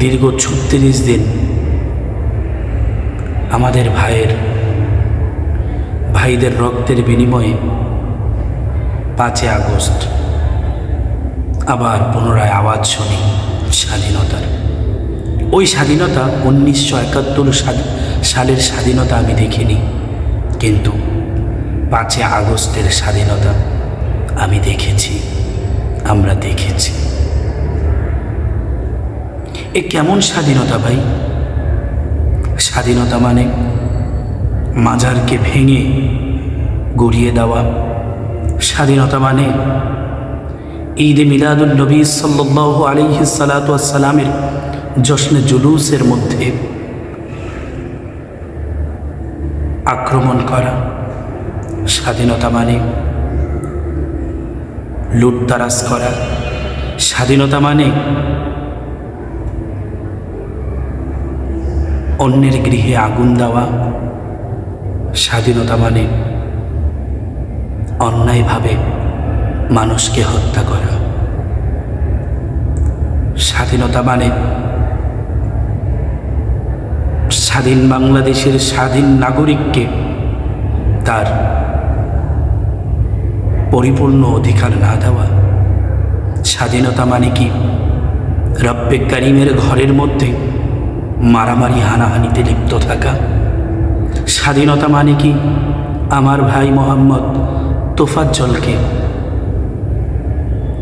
দীর্ঘ ছত্রিশ দিন আমাদের ভাইয়ের, ভাইদের রক্তের বিনিময়ে পাঁচই আগস্ট আবার পুনরায় আওয়াজ শুনি স্বাধীনতার। ওই স্বাধীনতা উনিশশো একাত্তর সালের স্বাধীনতা আমি দেখিনি, কিন্তু পাঁচই আগস্টের স্বাধীনতা আমি দেখেছি, আমরা দেখেছি। এ কেমন স্বাধীনতা ভাই? স্বাধীনতা মানে মাজারকে ভেঙে গড়িয়ে দেওয়া। স্বাধীনতা মানে ঈদে মিলাদুল নবী সাল্লাহ আলিহি সালাতামের জশ্নে জুলুসের মধ্যে আক্রমণ করা। স্বাধীনতা মানে লুটতারাজ করা। স্বাধীনতা মানে অন্যের গৃহে আগুন দেওয়া। স্বাধীনতা মানে অন্যায়ভাবে মানুষকে হত্যা করা। স্বাধীনতা মানে স্বাধীন বাংলাদেশের স্বাধীন নাগরিককে তার পরিপূর্ণ অধিকার না দেওয়া। স্বাধীনতা মানে কি? রব্বে কারিমের ঘরের মধ্যে মারামারি হানাহানিতে লিপ্ত থাকা। স্বাধীনতা মানে কি? আমার ভাই মোহাম্মদ তোফাজ্জলকে,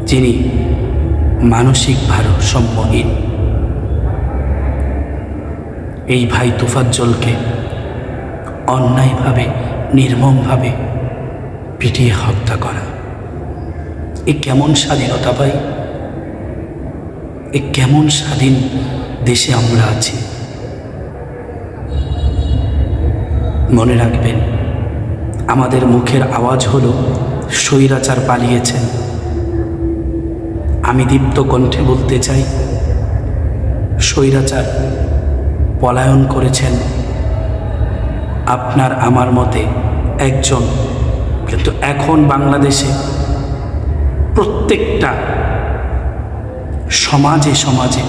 যিনি মানসিক ভারসাম্যহীন। এই ভাই তোফাজ্জলকে অন্যায়ভাবে, নির্মমভাবে পিটিয়ে হত্যা করা। এ কেমন স্বাধীনতা ভাই? এ কেমন স্বাধীন দেশে আমরা আছি? মনে রাখবেন, আমাদের মুখের আওয়াজ হলো স্বৈরাচার পালিয়েছেন। আমি দীপ্ত কণ্ঠে বলতে চাই, স্বৈরাচার পলায়ন করেছেন। আপনার আমার মতে একজন, কিন্তু এখন বাংলাদেশে প্রত্যেকটা সমাজে সমাজে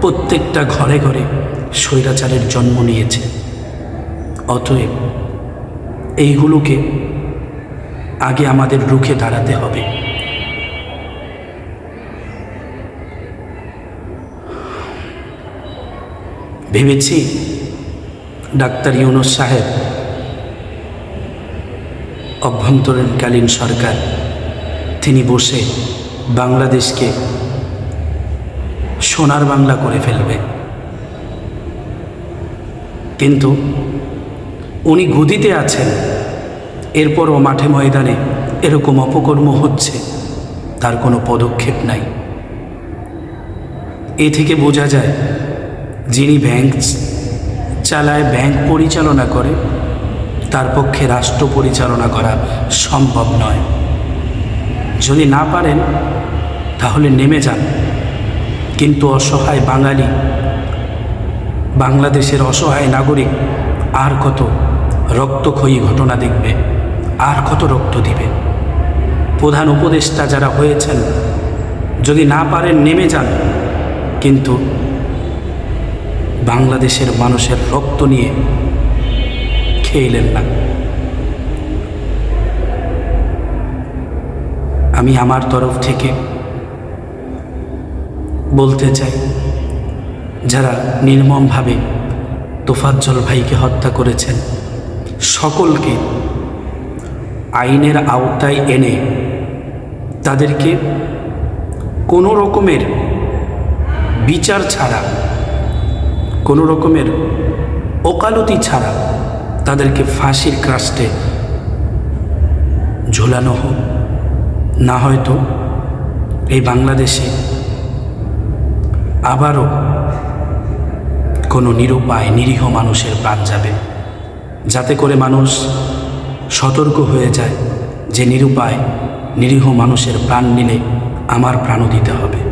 প্রত্যেকটা ঘরে ঘরে স্বৈরাচারের জন্ম নিয়েছে। অতএব এইগুলোকে আগে আমাদের রুখে দাঁড়াতে হবে। ভেবেছি ডাক্তার ইউনুস সাহেব, অভ্যন্তরীণকালীন সরকার, তিনি বসে বাংলাদেশকে সোনার বাংলা করে ফেলবে। কিন্তু উনি গদিতে আছেন। এরপরও মাঠে ময়দানে এরকম অপকর্ম হচ্ছে, তার কোনো পদক্ষেপ নাই। এ থেকে বোঝা যায়, যিনি ব্যাংক চালায় ব্যাংক পরিচালনা করে, তার পক্ষে রাষ্ট্র পরিচালনা করা সম্ভব নয়। যদি না পারেন, তাহলে নেমে যান। কিন্তু অসহায় বাঙালি, বাংলাদেশের অসহায় নাগরিক আর কত? রক্তক্ষয়ী ঘটনা দেখবে। আর কত রক্ত দিবে? প্রধান উপদেষ্টা যারা হয়েছেন, যদি না পারেন নেমে যান। কিন্তু বাংলাদেশের মানুষের রক্ত নিয়ে খেয়েলেন না। আমি আমার তরফ থেকে বলতে চাই, যারা নির্মমভাবে তোফাজ্জল ভাইকে হত্যা করেছেন সকলকে আইনের আওতায় এনে তাদেরকে কোনো রকমের বিচার ছাড়া, কোনো রকমের ওকালতি ছাড়া তাদেরকে ফাঁসির কাস্টে ঝোলানো হোক। না হয়তো এই বাংলাদেশে আবারও কোনো নিরুপায়, নিরীহ মানুষের প্রাণ যাবে। যাতে করে মানুষ সতর্ক হয়ে যায় যে নিরুপায়, নিরীহ মানুষের প্রাণ নিলে আমার প্রাণও দিতে হবে।